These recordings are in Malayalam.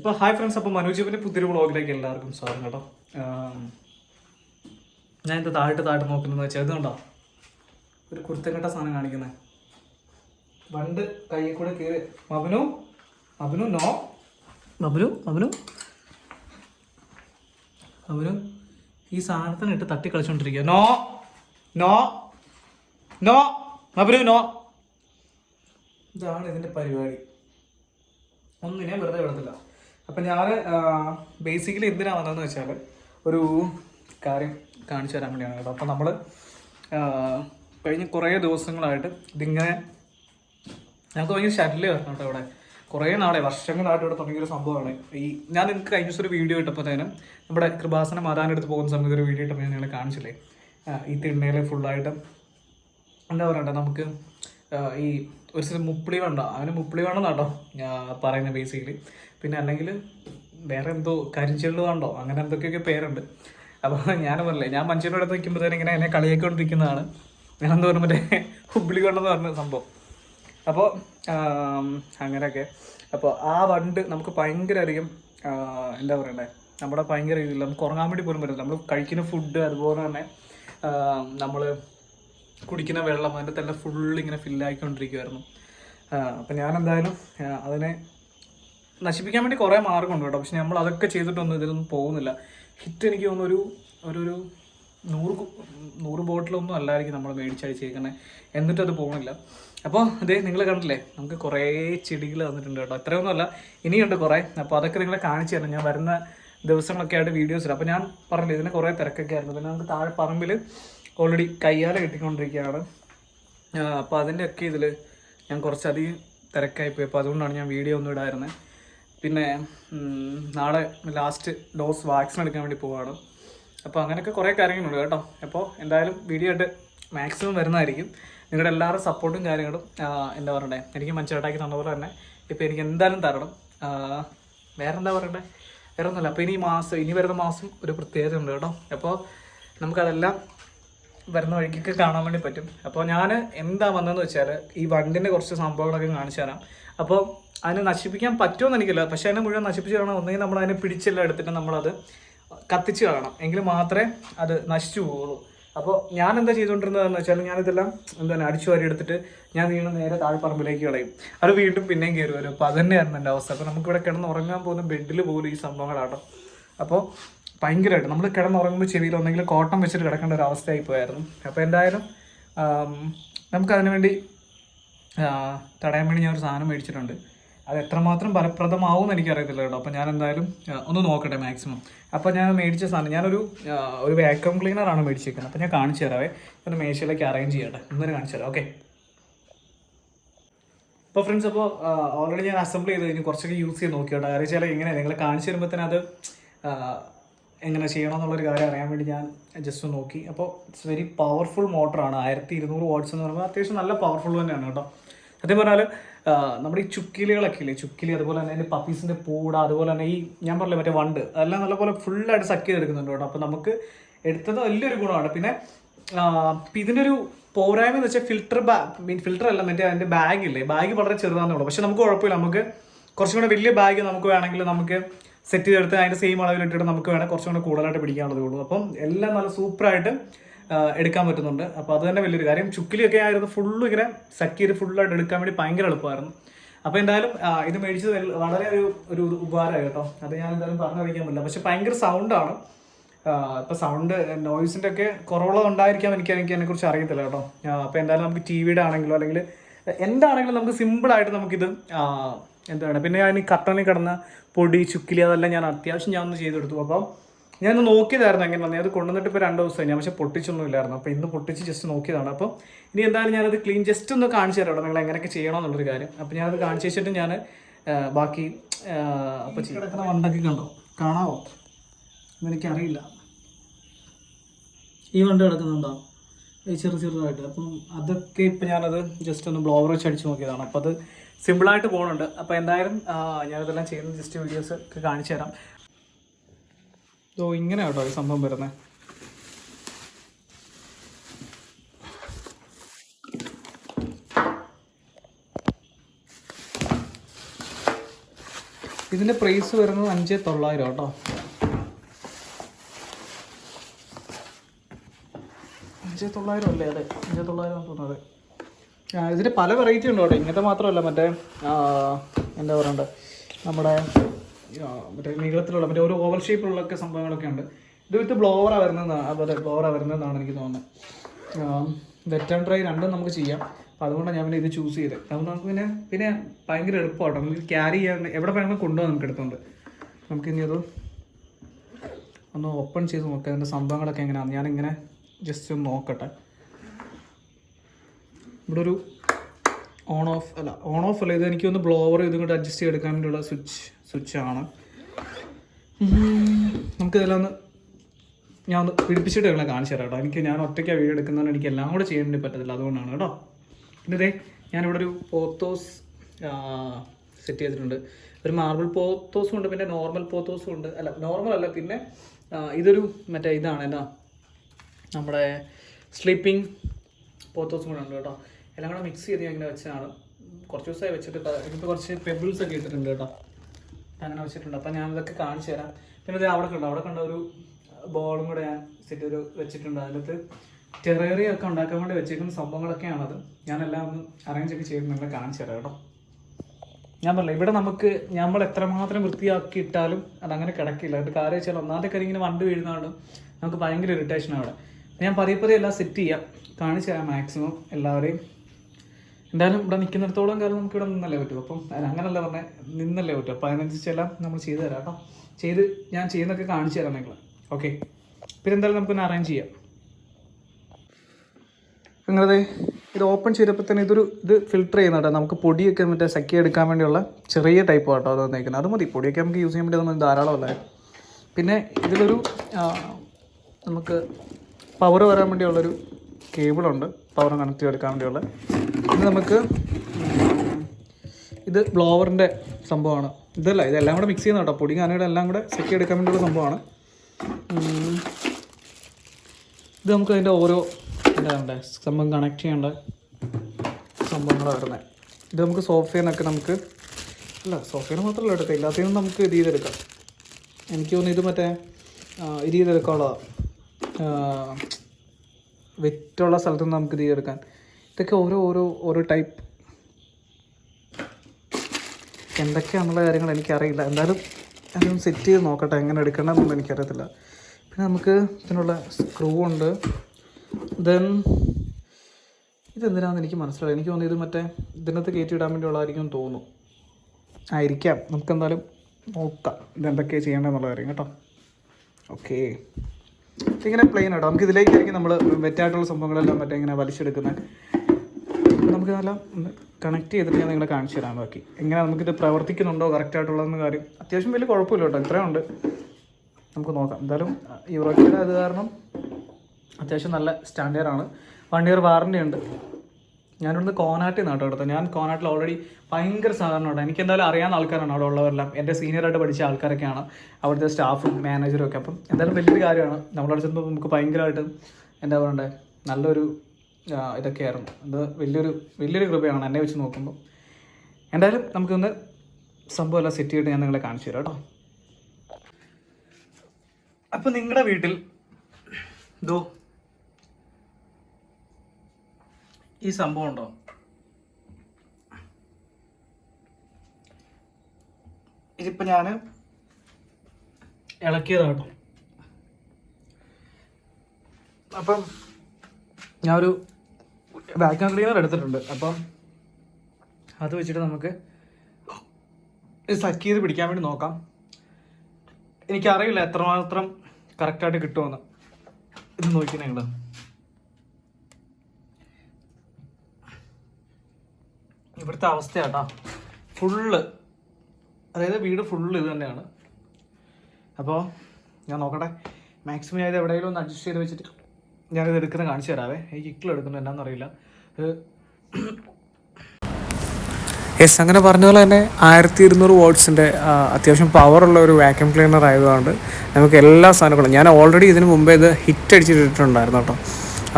ഇപ്പോൾ ഹായ് ഫ്രണ്ട്സ് അപ്പോൾ മനോജീവിന്റെ പുതിയൊരു വ്ളോഗിലേക്ക് എല്ലാവർക്കും സ്വാഗതം കേട്ടോ. ഞാൻ എന്താ താഴ്ത്ത് താഴ്ത്ത് നോക്കുന്നത് വെച്ചാൽ ഇത് കണ്ടോ? ഒരു കുരുത്തക്കെട്ട സാധനം കാണിക്കുന്നത് വണ്ട് കയ്യിൽ കൂടെ കയറി മബനു മബനു നോ? മബനു മബനു മബനു ഈ സാധനത്തിന് ഇട്ട് തട്ടി കളിച്ചോണ്ടിരിക്കുക നോ? നോ? നോ? മബനു നോ? ഇതാണ് ഇതിന്റെ പരിപാടി. ഒന്നിനെ വെറുതെ വിടത്തില്ല. അപ്പം ഞാൻ ബേസിക്കലി എന്തിനാ വന്നതെന്ന് വെച്ചാൽ ഒരു കാര്യം കാണിച്ചു തരാൻ വേണ്ടിയാണ് കേട്ടോ. അപ്പം നമ്മൾ കഴിഞ്ഞ കുറേ ദിവസങ്ങളായിട്ട് ഇതിങ്ങനെ ഞങ്ങൾക്ക് ഭയങ്കര ശല്യമായിരുന്നു കേട്ടോ ഇവിടെ. കുറേ നാളെ വർഷങ്ങളായിട്ട് ഇവിടെ തുടങ്ങിയൊരു സംഭവമാണ്. ഈ ഞാൻ നിങ്ങൾക്ക് കഴിഞ്ഞ ദിവസം ഒരു വീഡിയോ ഇട്ടപ്പോഴത്തേനും നമ്മുടെ കൃപാസന മാതാനെടുത്ത് പോകുന്ന സമയത്ത് ഒരു വീഡിയോ ഇട്ടപ്പോൾ ഞാൻ നിങ്ങളെ കാണിച്ചില്ലേ? ഈ തിണ്ണയിൽ ഫുള്ളായിട്ട് എന്താ പറയണ്ടേ നമുക്ക് ഈ ഒരു സ്ഥലം മുപ്പിളി വേണ്ട. അവന് മുപ്പിളി വേണം കേട്ടോ ഞാൻ പറയുന്നത് ബേസിക്കലി പിന്നെ അല്ലെങ്കിൽ വേറെ എന്തോ കരിഞ്ചെള്ളു വേണ്ടോ? അങ്ങനെ എന്തൊക്കെയൊക്കെ പേരുണ്ട്. അപ്പോൾ ഞാൻ പറഞ്ഞില്ലേ ഞാൻ മനുഷ്യരുടെ അടുത്ത് നിൽക്കുമ്പോഴത്തേനും ഇങ്ങനെ എന്നെ കളിയാക്കിക്കൊണ്ടിരിക്കുന്നതാണ്. ഞാൻ എന്താ പറയുക മറ്റേ ഹുബ്ലി കൊണ്ടെന്ന് പറഞ്ഞ സംഭവം. അപ്പോൾ അങ്ങനെയൊക്കെ. അപ്പോൾ ആ വണ്ട് നമുക്ക് ഭയങ്കര അധികം എന്താ പറയണ്ടേ? നമ്മുടെ ഭയങ്കര രീതിയിൽ നമുക്ക് ഉറങ്ങാൻ വേണ്ടി പോലും പറ്റില്ല നമ്മൾ കഴിക്കുന്ന ഫുഡ് അതുപോലെ തന്നെ നമ്മൾ കുടിക്കുന്ന വെള്ളം അതിന്റെ തന്നെ ഫുൾ ഇങ്ങനെ ഫില്ലായിക്കൊണ്ടിരിക്കുമായിരുന്നു അപ്പം ഞാൻ എന്തായാലും അതിനെ നശിപ്പിക്കാൻ വേണ്ടി കുറേ മാർഗമുണ്ട് കേട്ടോ. പക്ഷെ നമ്മൾ അതൊക്കെ ചെയ്തിട്ടൊന്നും ഇതിലൊന്നും പോകുന്നില്ല. ഹിറ്റ് എനിക്ക് തോന്നുന്നു ഒരു ഒരു ഒരു നൂറ് നൂറ് ബോട്ടിലൊന്നും അല്ലായിരിക്കും നമ്മൾ മേടിച്ചടിച്ചേക്കുന്നത് എന്നിട്ട് അത് പോകുന്നില്ല അപ്പോൾ അതേ നിങ്ങൾ കണ്ടില്ലേ നമുക്ക് കുറേ ചെടികൾ തന്നിട്ടുണ്ട് കേട്ടോ. അത്രയൊന്നുമല്ല ഇനിയുണ്ട് കുറേ. അപ്പോൾ അതൊക്കെ നിങ്ങളെ കാണിച്ചു തരണം ഞാൻ വരുന്ന ദിവസങ്ങളൊക്കെ ആയിട്ട് വീഡിയോസ് ഇടാം. അപ്പോൾ ഞാൻ പറഞ്ഞില്ല ഇതിന് കുറേ തിരക്കൊക്കെ ആയിരുന്നു. പിന്നെ നമുക്ക് താഴെ പറമ്പിൽ ഓൾറെഡി കയ്യാല കിട്ടിക്കൊണ്ടിരിക്കുകയാണ്. അപ്പോൾ അതിന്റെയൊക്കെ ഇതിൽ ഞാൻ കുറച്ചധികം തിരക്കായിപ്പോയി അപ്പോൾ അതുകൊണ്ടാണ് ഞാൻ വീഡിയോ ഒന്നും ഇടായിരുന്നത് പിന്നെ നാളെ ലാസ്റ്റ് ഡോസ് വാക്സിൻ എടുക്കാൻ വേണ്ടി പോവാണ്. അപ്പോൾ അങ്ങനെയൊക്കെ കുറേ കാര്യങ്ങളുണ്ട് കേട്ടോ. അപ്പോൾ എന്തായാലും വീഡിയോ ആയിട്ട് മാക്സിമം വരുന്നതായിരിക്കും. നിങ്ങളുടെ എല്ലാവരുടെ സപ്പോർട്ടും കാര്യങ്ങളും എന്താ പറയണ്ടേ? എനിക്ക് മനസ്സിലാക്കി തന്ന പോലെ തന്നെ ഇപ്പോൾ എനിക്ക് എന്തായാലും തരണം. വേറെ എന്താ പറയണ്ടേ? വേറെ ഒന്നുമില്ല അപ്പോൾ ഇനി മാസം ഇനി വരുന്ന മാസം ഒരു പ്രത്യേകത ഉണ്ട് കേട്ടോ. അപ്പോൾ നമുക്കതെല്ലാം വരുന്ന വഴിക്കൊക്കെ കാണാൻ വേണ്ടി പറ്റും. അപ്പോൾ ഞാൻ എന്താ വന്നതെന്ന് വെച്ചാൽ ഈ വണ്ടിന്റെ കുറച്ച് സംഭവങ്ങളൊക്കെ കാണിച്ചു തരാം. അപ്പോൾ അതിനെ നശിപ്പിക്കാൻ പറ്റുമെന്ന് എനിക്കില്ല പക്ഷേ അതിനെ മുഴുവൻ നശിപ്പിച്ച് കാണാൻ ഒന്നെങ്കിൽ നമ്മൾ അതിനെ പിടിച്ചെല്ലാം എടുത്തിട്ട് നമ്മളത് കത്തിച്ച് കളയണം. എങ്കിൽ മാത്രമേ അത് നശിച്ചു പോകുള്ളൂ അപ്പോൾ ഞാൻ എന്താ ചെയ്തുകൊണ്ടിരുന്നതെന്ന് വെച്ചാൽ ഞാനിതെല്ലാം എന്താണ് അടിച്ചു വാരി എടുത്തിട്ട് ഞാൻ വീണ്ടും നേരെ താഴ്പറമ്പിലേക്ക് കളയും. അത് വീണ്ടും പിന്നെയും കയറി വരും. അപ്പോൾ അതന്നെയായിരുന്നു തന്നെയായിരുന്നു എന്റെ അവസ്ഥ. അപ്പോൾ നമുക്കിവിടെ കിടന്ന് ഉറങ്ങാൻ പോകുന്ന ബെഡിൽ പോലും ഈ സംഭവങ്ങളാട്ടോ അപ്പോൾ ഭയങ്കരമായിട്ട്. നമ്മൾ കിടന്നുറങ്ങുമ്പോൾ ചെവിയിൽ ഒന്നെങ്കിലും കോട്ടം വെച്ചിട്ട് കിടക്കേണ്ട ഒരു അവസ്ഥയായി പോയായിരുന്നു. അപ്പോൾ എന്തായാലും നമുക്കതിനു വേണ്ടി തടയാൻ വേണ്ടി ഞാൻ ഒരു സാധനം മേടിച്ചിട്ടുണ്ട്. അത് എത്രമാത്രം ഫലപ്രദമാവും എന്ന് എനിക്കറിയത്തില്ല കേട്ടോ. അപ്പോൾ ഞാൻ എന്തായാലും ഒന്ന് നോക്കട്ടെ മാക്സിമം. അപ്പോൾ ഞാൻ മേടിച്ച സാധനം ഞാനൊരു ഒരു വാക്യൂം ക്ലീനറാണ് മേടിച്ചിരിക്കുന്നത് അപ്പോൾ ഞാൻ കാണിച്ചു തരാവേ. ഒന്ന് മേശയിലേക്ക് അറേഞ്ച് ചെയ്യട്ടെ. ഒന്നിനും കാണിച്ചു തരാം. ഓക്കെ അപ്പോൾ ഫ്രണ്ട്സ് അപ്പോൾ ഓൾറെഡി ഞാൻ അസംബിൾ ചെയ്ത് കഴിഞ്ഞ് കുറച്ചൊക്കെ യൂസ് ചെയ്ത് നോക്കിയോട്ടെ കാര്യം വെച്ചാൽ എങ്ങനെ നിങ്ങൾ കാണിച്ചു തരുമ്പോൾ തന്നെ അത് എങ്ങനെ ചെയ്യണം എന്നുള്ളൊരു കാര്യം അറിയാൻ വേണ്ടി ഞാൻ ജസ്റ്റ് നോക്കി. അപ്പോൾ ഇറ്റ്സ് വെരി പവർഫുൾ മോട്ടറാണ് ആയിരത്തി ഇരുന്നൂറ് വാട്ട്സ് എന്ന് പറയുമ്പോൾ അത്യാവശ്യം നല്ല പവർഫുൾ തന്നെയാണ് കേട്ടോ. സത്യം പറഞ്ഞാൽ നമ്മുടെ ഈ ചുക്കിലികളൊക്കെ ഇല്ലേ? ചുക്കിലി അതുപോലെ തന്നെ അതിന്റെ പപ്പീസിന്റെ പൂട അതുപോലെ തന്നെ ഈ ഞാൻ പറഞ്ഞില്ലേ മറ്റേ വണ്ട് അതെല്ലാം നല്ലപോലെ ഫുള്ളായിട്ട് സക്ക് ചെയ്തെടുക്കുന്നുണ്ട് കേട്ടോ. അപ്പോൾ നമുക്ക് എടുത്തത് വലിയൊരു ഗുണമാണ്. പിന്നെ ഇതിന്റെ ഒരു പോരായ്മ എന്ന് വെച്ചാൽ ഫിൽറ്റർ ബാ മീൻ ഫിൽറ്റർ അല്ല മറ്റേ അതിന്റെ ബാഗ് ഇല്ലേ? ബാഗ് വളരെ ചെറുതാണെന്നുള്ളൂ പക്ഷെ നമുക്ക് കുഴപ്പമില്ല. നമുക്ക് കുറച്ചും കൂടെ വലിയ ബാഗ് നമുക്ക് വേണമെങ്കിൽ നമുക്ക് സെറ്റ് ചെയ്തെടുത്ത് അതിന്റെ സെയിം അളവിലിട്ടിട്ട് നമുക്ക് വേണമെങ്കിൽ കുറച്ചും കൂടെ കൂടുതലായിട്ട് പിടിക്കാനുള്ളതേ ഉള്ളൂ. അപ്പം എല്ലാം നല്ല സൂപ്പറായിട്ട് എടുക്കാൻ പറ്റുന്നുണ്ട്. അപ്പോൾ അത് തന്നെ വലിയൊരു കാര്യം. ചുക്കിലിയൊക്കെ ആയിരുന്നു ഫുള്ള് ഇങ്ങനെ സെറ്റ് ചെയ്ത് ഫുള്ളായിട്ട് എടുക്കാൻ വേണ്ടി ഭയങ്കര എളുപ്പമായിരുന്നു. അപ്പോൾ എന്തായാലും ഇത് മേടിച്ചത് വളരെ ഒരു ഒരു ഉപകാരമായി കേട്ടോ. അത് ഞാൻ എന്തായാലും പറഞ്ഞു അറിയിക്കാൻ പറ്റില്ല. പക്ഷെ ഭയങ്കര സൗണ്ടാണ് ഇപ്പോൾ സൗണ്ട് നോയ്സിന്റെ ഒക്കെ കുറവുള്ളത് ഉണ്ടായിരിക്കാം എനിക്ക് എനിക്ക് അതിനെക്കുറിച്ച് അറിയത്തില്ല കേട്ടോ. അപ്പോൾ എന്തായാലും നമുക്ക് ടി വിയുടെ ആണെങ്കിലോ അല്ലെങ്കിൽ എന്താണെങ്കിലും നമുക്ക് സിമ്പിളായിട്ട് നമുക്കിത് എന്താണ്? പിന്നെ ഞാൻ ഈ കട്ടണിൽ കിടന്ന പൊടി ചുക്കിലി അതെല്ലാം ഞാൻ അത്യാവശ്യം ഞാൻ ഒന്ന് ചെയ്തെടുത്തു. അപ്പം ഞാൻ ഒന്ന് നോക്കിയതായിരുന്നു എങ്ങനെ അത് കൊണ്ടുവന്നിട്ട് ഇപ്പോൾ രണ്ട് ദിവസമായി. ഞാൻ പക്ഷേ പൊട്ടിച്ചൊന്നും ഇല്ലായിരുന്നു. അപ്പോൾ ഇന്ന് പൊട്ടിച്ച് ജസ്റ്റ് നോക്കിയതാണ്. അപ്പോൾ ഇനി എന്തായാലും ഞാനത് ക്ലീൻ ജസ്റ്റ് ഒന്ന് കാണിച്ചു തരാം നിങ്ങൾ എങ്ങനെയൊക്കെ ചെയ്യണമെന്നുള്ളൊരു കാര്യം. അപ്പോൾ ഞാനത് കാണിച്ചു വെച്ചിട്ട് ഞാൻ ബാക്കി അപ്പോൾ കിടക്കുന്ന വണ്ടൊക്കെ കണ്ടോ? കാണാവോ? എന്നെനിക്കറിയില്ല ഈ വണ്ട് കിടക്കുന്നുണ്ടോ? ചെറു ചെറുതായിട്ട്. അപ്പം അതൊക്കെ ഇപ്പം ഞാനത് ജസ്റ്റ് ഒന്ന് ബ്ലോവർ വെച്ച് അടിച്ച് നോക്കിയതാണ്. അപ്പോൾ അത് സിമ്പിളായിട്ട് പോകുന്നുണ്ട് അപ്പോൾ എന്തായാലും ഞാനിതെല്ലാം ചെയ്യുന്ന ജസ്റ്റ് വീഡിയോസ് ഒക്കെ കാണിച്ചു തരാം. ഓ ഇങ്ങനെ കേട്ടോ ഈ സംഭവം വരുന്നത് ഇതിന്റെ പ്രൈസ് വരുന്നത് അഞ്ച് തൊള്ളായിരം കേട്ടോ. അഞ്ച് തൊള്ളായിരം അല്ലേ? അതെ അഞ്ച് തൊള്ളായിരം തോന്നുന്നത്. ഇതിന് പല വെറൈറ്റി ഉണ്ട് കേട്ടോ ഇങ്ങനത്തെ മാത്രമല്ല മറ്റേ എന്താ പറയണ്ടത് നമ്മുടെ മറ്റേ നീളത്തിലുള്ള മറ്റേ ഒരു ഓവൽ ഷേപ്പിലുള്ള ഒക്കെ സംഭവങ്ങളൊക്കെ ഉണ്ട്. ഇത് വിത്ത് ബ്ലോവറാണ് വരുന്നതാണ് അതുപോലെ ബ്ലോവറാണ് വരുന്നതെന്നാണ് എനിക്ക് തോന്നുന്നത് വെറ്റ് ആൻഡ് ഡ്രൈ രണ്ടും നമുക്ക് ചെയ്യാം. അപ്പോൾ അതുകൊണ്ടാണ് ഞാൻ പിന്നെ ഇത് ചൂസ് ചെയ്തത് അപ്പോൾ നമുക്ക് പിന്നെ പിന്നെ ഭയങ്കര എളുപ്പമാട്ടോ. നമുക്ക് ക്യാരി ചെയ്യാൻ എവിടെ വേണമെങ്കിലും കൊണ്ടുപോകാൻ നമുക്ക് എടുത്തുണ്ട്. നമുക്കിനി അത് ഒന്ന് ഓപ്പൺ ചെയ്ത് നോക്കാം. അതിന്റെ സംഭവങ്ങളൊക്കെ എങ്ങനെയാണ് ഞാനിങ്ങനെ ജസ്റ്റ് ഒന്ന് നോക്കട്ടെ. ഇവിടെ ഒരു ഓൺ ഓഫ് അല്ല ഓൺ ഓഫ് അല്ല ഇത് എനിക്ക് ഒന്ന് ബ്ലോവർ ഇതും കൂടെ അഡ്ജസ്റ്റ് ചെയ്തെടുക്കാൻ വേണ്ടിയുള്ള സ്വിച്ച് സ്വിച്ച് ആണ്. നമുക്ക് ഇതെല്ലാം ഒന്ന് ഞാൻ ഒന്ന് പിടിപ്പിച്ചിട്ട് നിങ്ങളെ കാണിച്ചു തരാം കേട്ടോ. എനിക്ക് ഞാൻ ഒറ്റയ്ക്ക് വീഡിയോ എടുക്കുന്നതുകൊണ്ട് എനിക്ക് എല്ലാം കൂടെ ചെയ്യാൻ വേണ്ടി പറ്റത്തില്ല അതുകൊണ്ടാണ് കേട്ടോ. പിന്നെ ഇതേ ഞാനിവിടെ ഒരു പോത്തോസ് സെറ്റ് ചെയ്തിട്ടുണ്ട്. ഒരു മാർബിൾ പോത്തോസും ഉണ്ട് പിന്നെ നോർമൽ പോത്തോസും ഉണ്ട്. അല്ല നോർമൽ അല്ല പിന്നെ ഇതൊരു മറ്റേ ഇതാണ് എന്നാ നമ്മുടെ സ്ലീപ്പിംഗ് പോത്തോസും കൂടെ ഉണ്ട് കേട്ടോ. എല്ലാം കൂടെ മിക്സ് ചെയ്ത് ഞാൻ ഇങ്ങനെ വെച്ചതാണ്. കുറച്ച് ദിവസമായി വെച്ചിട്ട് ഇപ്പോൾ കുറച്ച് പെബിൾസ് ഒക്കെ ഇട്ടിട്ടുണ്ട് കേട്ടോ. അങ്ങനെ വെച്ചിട്ടുണ്ട്. അപ്പം ഞാൻ ഇതൊക്കെ കാണിച്ചു തരാം. പിന്നെ ഇത് അവിടെ കണ്ടോ? അവിടെ കണ്ട ഒരു ബോളും കൂടെ ഞാൻ സെറ്റ് ഒരു വെച്ചിട്ടുണ്ട്. അതിനകത്ത് ടെറേറിയ ഒക്കെ ഉണ്ടാക്കാൻ വേണ്ടി വെച്ചേക്കുന്ന സംഭവങ്ങളൊക്കെയാണത്. ഞാനെല്ലാം ഒന്ന് അറേഞ്ച് ഒക്കെ ചെയ്ത് നിങ്ങളെ കാണിച്ചു തരാം കേട്ടോ. ഞാൻ പറഞ്ഞില്ല ഇവിടെ നമുക്ക് നമ്മൾ എത്രമാത്രം വൃത്തിയാക്കി ഇട്ടാലും അതങ്ങനെ കിടക്കില്ല. അത് കാര്യം വെച്ചാൽ ഒന്നാമത്തെ കാര്യം ഇങ്ങനെ വണ്ടി വീഴുന്നതുകൊണ്ട് നമുക്ക് ഭയങ്കര ഇറിറ്റേഷൻ അവിടെ. ഞാൻ പതിയെ പതിയെ എല്ലാം സെറ്റ് ചെയ്യാം. കാണിച്ചു തരാം മാക്സിമം എല്ലാവരെയും. എന്തായാലും ഇവിടെ നിൽക്കുന്നിടത്തോളം കാലം നമുക്ക് ഇവിടെ നിന്നല്ലേ പറ്റൂ. അപ്പം അങ്ങനല്ല പറഞ്ഞാൽ നിന്നല്ലേ പറ്റൂ. അപ്പം അതിനനുസരിച്ചെല്ലാം നമ്മൾ ചെയ്തു തരാം കേട്ടോ. ചെയ്ത് ഞാൻ ചെയ്യുന്നൊക്കെ കാണിച്ചു തരാം നിങ്ങൾ ഓക്കെ. പിന്നെ എന്തായാലും നമുക്കൊന്ന് അറേഞ്ച് ചെയ്യാം. നിങ്ങളത് ഇത് ഓപ്പൺ ചെയ്തപ്പോൾ തന്നെ ഇതൊരു ഇത് ഫിൽട്ടർ ചെയ്യുന്നുണ്ട് നമുക്ക് പൊടിയൊക്കെ മറ്റേ സക്കി എടുക്കാൻ വേണ്ടിയുള്ള ചെറിയ ടൈപ്പ് കേട്ടോ അത് വന്നേക്കുന്നത്. അത് മതി. പൊടിയൊക്കെ നമുക്ക് യൂസ് ചെയ്യാൻ വേണ്ടി ധാരാളം ധാരാളമല്ല പിന്നെ ഇതിലൊരു നമുക്ക് പവർ വരാൻ വേണ്ടിയുള്ളൊരു കേബിളുണ്ട് പവർ കണക്ട് ചെയ്തെടുക്കാൻ വേണ്ടിയുള്ള. ഇത് നമുക്ക് ഇത് ബ്ലോവറിന്റെ സംഭവമാണ്. ഇതല്ല ഇതെല്ലാം കൂടെ മിക്സ് ചെയ്യുന്ന കേട്ടോ പൊടി കാനയുടെ എല്ലാം കൂടെ സെക്കി എടുക്കാൻ വേണ്ടിയുള്ള സംഭവമാണ്. ഇത് നമുക്ക് അതിന്റെ ഓരോ എന്താ സംഭവം കണക്ട് ചെയ്യേണ്ട സംഭവങ്ങളാണ് വരുന്നത് ഇത് നമുക്ക് സോഫയിൽ നിന്നൊക്കെ നമുക്ക് അല്ല സോഫയിൽ മാത്രമല്ല എടുക്കാം എല്ലാത്തിനും നമുക്ക് ഇത് ചെയ്തെടുക്കാം. എനിക്ക് തോന്നുന്നു ഇത് മറ്റേ ഇത് ചെയ്തെടുക്കാനുള്ളതാണ് വെറ്റുള്ള സ്ഥലത്ത് നിന്ന് നമുക്ക് ഇത് ചെയ്തെടുക്കാൻ. ഇതൊക്കെ ഓരോ ഓരോ ഓരോ ടൈപ്പ് എന്തൊക്കെയാണെന്നുള്ള കാര്യങ്ങൾ എനിക്കറിയില്ല. എന്തായാലും അതൊന്ന് സെറ്റ് ചെയ്ത് നോക്കട്ടെ എങ്ങനെ എടുക്കണമെന്നൊന്നും എനിക്കറിയത്തില്ല. പിന്നെ നമുക്ക് ഇതിനുള്ള സ്ക്രൂ ഉണ്ട്. ദെൻ ഇതെന്തിനാണെന്ന് എനിക്ക് മനസ്സിലായി എനിക്ക് തോന്നുന്നു ഇത് മറ്റേ ഇതിനകത്ത് കയറ്റി ഇടാൻ വേണ്ടിയുള്ളതായിരിക്കും തോന്നുന്നു. ആയിരിക്കാം. നമുക്ക് എന്തായാലും നോക്കാം. ഇതെന്തൊക്കെയാണ് ചെയ്യേണ്ടതെന്നുള്ള കാര്യം കേട്ടോ. ഓക്കെ ഇങ്ങനെ പ്ലെയിൻ ആട്ടോ നമുക്ക് ഇതിലേക്കായിരിക്കും നമ്മൾ വെറ്റായിട്ടുള്ള സംഭവങ്ങളെല്ലാം മറ്റേ ഇങ്ങനെ വലിച്ചെടുക്കുന്നത്. നമുക്ക് നല്ല കണക്ട് ചെയ്തിട്ട് ഞാൻ നിങ്ങളെ കാണിച്ചു തരാം ബാക്കി. എങ്ങനെ നമുക്കിത് പ്രവർത്തിക്കുന്നുണ്ടോ കറക്റ്റ് ആയിട്ടുള്ളതെന്ന് കാര്യം. അത്യാവശ്യം വലിയ കുഴപ്പമില്ല കേട്ടോ ഇത്രയും ഉണ്ട്. നമുക്ക് നോക്കാം. എന്തായാലും യൂറോപ്പിയുടെ അത് കാരണം അത്യാവശ്യം നല്ല സ്റ്റാൻഡേർഡാണ് വൺ ഇയർ വാറണ്ടി ഉണ്ട്. ഞാനിവിടുന്ന് കോനാട്ടിൽ നിന്നാട്ടോ എടുത്തത്. ഞാൻ കോനാട്ടിൽ ഓൾറെഡി ഭയങ്കര സാധാരണ സാധാരണമാണ് എനിക്ക് എന്തായാലും അറിയാവുന്ന ആൾക്കാരാണ് അവിടെ ഉള്ളവരെല്ലാം. എന്റെ സീനിയറായിട്ട് പഠിച്ച ആൾക്കാരൊക്കെയാണ് അവിടുത്തെ സ്റ്റാഫും മാനേജറും ഒക്കെ. അപ്പം എന്തായാലും വലിയൊരു കാര്യമാണ്. നമ്മളവിടെ ചെന്നപ്പോൾ നമുക്ക് ഭയങ്കരമായിട്ട് എന്താ പറയണ്ടേ നല്ലൊരു ഇതൊക്കെയായിരുന്നു. അത് വലിയൊരു വലിയൊരു കൃപയാണ് എന്നെ വെച്ച് നോക്കുമ്പോൾ എന്തായാലും നമുക്കൊന്ന് സംഭവമെല്ലാം സെറ്റ് ചെയ്തിട്ട് ഞാൻ നിങ്ങളെ കാണിച്ചു തരാം കേട്ടോ. അപ്പം നിങ്ങളുടെ വീട്ടിൽ ഇതോ ഈ സംഭവം ഉണ്ടോ? ഇതിപ്പോൾ ഞാൻ ഇളക്കിയതാട്ടോ അപ്പം ഞാൻ ഒരു വാക്യൂം ക്ലീനർ എടുത്തിട്ടുണ്ട്. അപ്പം അത് വെച്ചിട്ട് നമുക്ക് സക്ക് ചെയ്ത് പിടിക്കാൻ വേണ്ടി നോക്കാം. എനിക്കറിയില്ല എത്രമാത്രം കറക്റ്റായിട്ട് കിട്ടുമെന്ന്. ഇത് നോക്കി നിങ്ങൾ ഇവിടുത്തെ അവസ്ഥയാട്ടാ. ഫുള്ള് അതായത് വീട് ഫുള്ള് ഇത് തന്നെയാണ്. അപ്പോൾ ഞാൻ നോക്കട്ടെ. മാക്സിമം ഞാൻ ഇത് എവിടെയെങ്കിലും ഒന്ന് അഡ്ജസ്റ്റ് ചെയ്ത് വെച്ചിട്ട് ഞാനിത് എടുക്കുന്നത് കാണിച്ചു തരാവേ. എനിക്ക് ഇക്കിൾ എടുക്കുന്നത് എന്നാന്ന് അറിയില്ല. ഇത് യെസ് അങ്ങനെ പറഞ്ഞ പോലെ തന്നെ ആയിരത്തി ഇരുന്നൂറ് വോട്ട്സിന്റെ അത്യാവശ്യം പവറുള്ള ഒരു വാക്യൂം ക്ലീനർ ആയതുകൊണ്ട് നമുക്ക് എല്ലാ സാധനങ്ങളും ഞാൻ ഓൾറെഡി ഇതിന് മുമ്പേ ഇത് ഹിറ്റ് അടിച്ചിട്ടുണ്ടായിരുന്നു കേട്ടോ.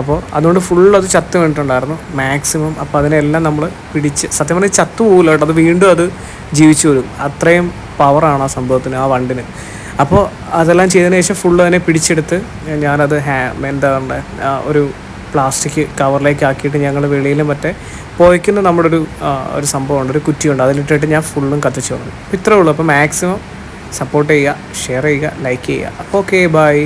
അപ്പോൾ അതുകൊണ്ട് ഫുൾ അത് ചത്ത് വീണിട്ടുണ്ടായിരുന്നു. മാക്സിമം അപ്പോൾ അതിനെല്ലാം നമ്മൾ പിടിച്ച് സത്യം പറഞ്ഞാൽ ചത്തു പോകില്ല കേട്ടോ. അത് വീണ്ടും അത് ജീവിച്ചു വരും. അത്രയും പവറാണ് ആ സംഭവത്തിന് ആ വണ്ടിന്. അപ്പോൾ അതെല്ലാം ചെയ്തതിന് ശേഷം ഫുള്ള് അതിനെ പിടിച്ചെടുത്ത് ഞാനത് ഹാ എന്താ പറയുക ഒരു പ്ലാസ്റ്റിക് കവറിലേക്ക് ആക്കിയിട്ട് ഞങ്ങൾ വെളിയിൽ മറ്റേ പോയിക്കുന്ന നമ്മുടെ ഒരു ഒരു സംഭവമുണ്ട് ഒരു കുറ്റിയുണ്ട്. അതിലിട്ടിട്ട് ഞാൻ ഫുള്ളും കത്തിച്ചു തുടങ്ങി ഇത്രേ ഉള്ളൂ. അപ്പോൾ മാക്സിമം സപ്പോർട്ട് ചെയ്യുക ഷെയർ ചെയ്യുക ലൈക്ക് ചെയ്യുക. Okay bye